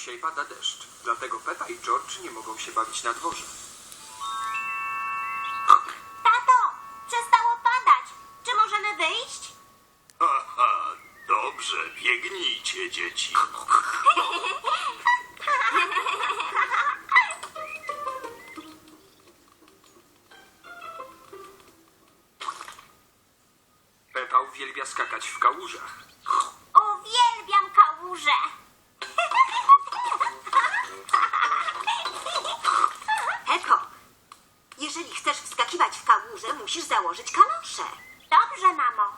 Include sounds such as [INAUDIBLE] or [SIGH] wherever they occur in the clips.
Dzisiaj pada deszcz, dlatego Pepa i George nie mogą się bawić na dworze. Tato, przestało padać. Czy możemy wyjść? Haha, dobrze, biegnijcie, dzieci. Pepa uwielbia skakać w kałużach. Uwielbiam kałuże. Musisz założyć kalosze. Dobrze, mamo.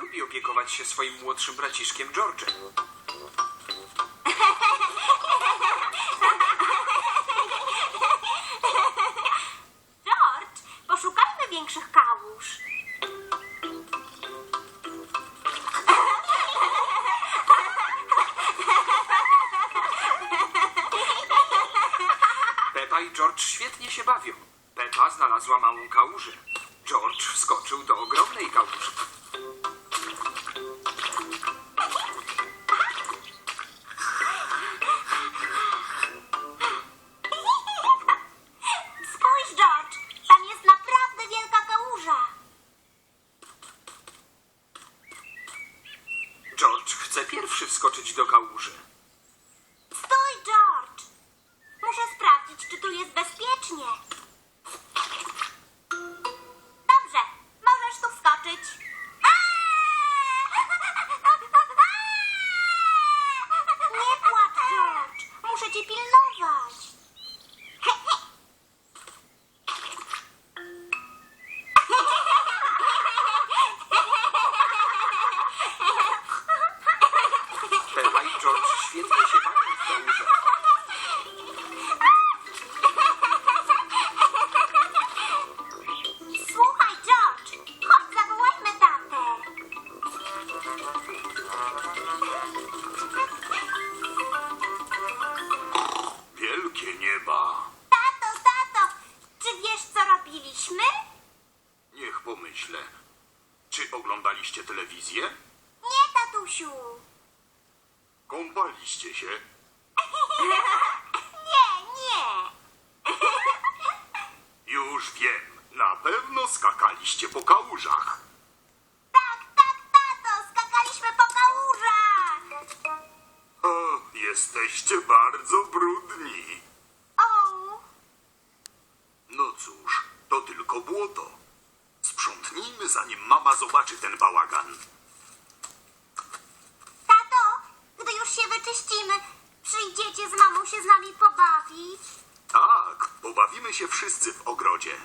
Lubi opiekować się swoim młodszym braciszkiem George'em. George, poszukajmy większych kałuż. Pepa i George świetnie się bawią. Pepa znalazła małą kałużę. George wskoczył do ogromnej kałuży. Wskoczyć do kałuży. Pomyślę. Czy oglądaliście telewizję? Nie, tatusiu. Kąpaliście się? [LAUGHS] Nie, nie. Już wiem. Na pewno skakaliście po kałużach. Tak, tak, tato, skakaliśmy po kałużach. O, jesteście bardzo brudni. Zanim mama zobaczy ten bałagan. tato, gdy już się wyczyścimy, przyjdziecie z mamą się z nami pobawić? Tak, pobawimy się wszyscy w ogrodzie.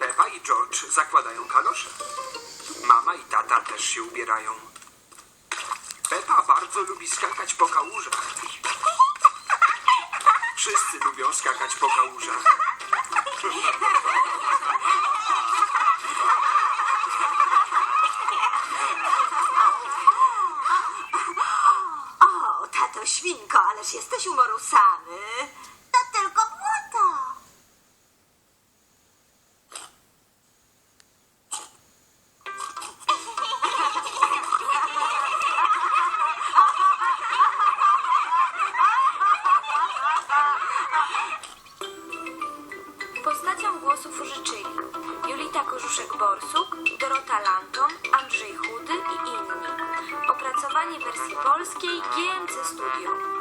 Pepa i George zakładają kalosze. Mama i tata też się ubierają. Pepa bardzo lubi skakać po kałużach. Wszyscy lubią skakać po kałużach. [LAUGHS] Julita Korzuszek-Borsuk, Dorota Lanton, Andrzej Chudy i inni. Opracowanie wersji polskiej GMC Studio.